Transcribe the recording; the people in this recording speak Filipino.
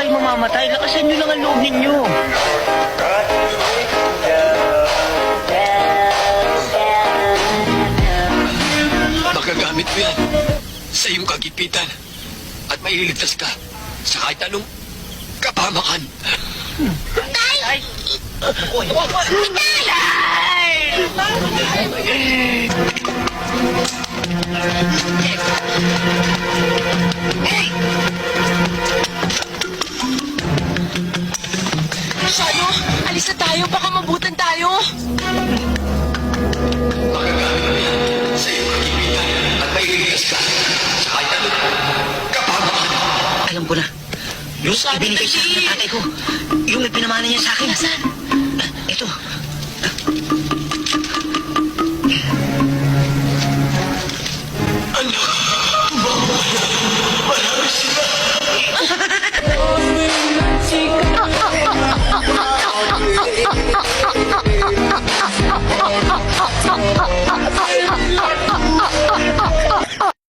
kayo mamamatay. Lakasan nyo lang ang loob ninyo. Magagamit mo yan sa iyong kagipitan at mailigtas ka sa kahit anong kapamakan. Ay! Uy! Shano, alis na tayo. Baka mabutan tayo. Magagamit mo yan sa iyong kagipitan at mailigtas ka sa kahit anong kapamakan. Alam ko na. Yung Sabi ibinigay sa akin ng tatay ko. Yung ipinamana niya sa akin. Nasaan? 啊啊啊啊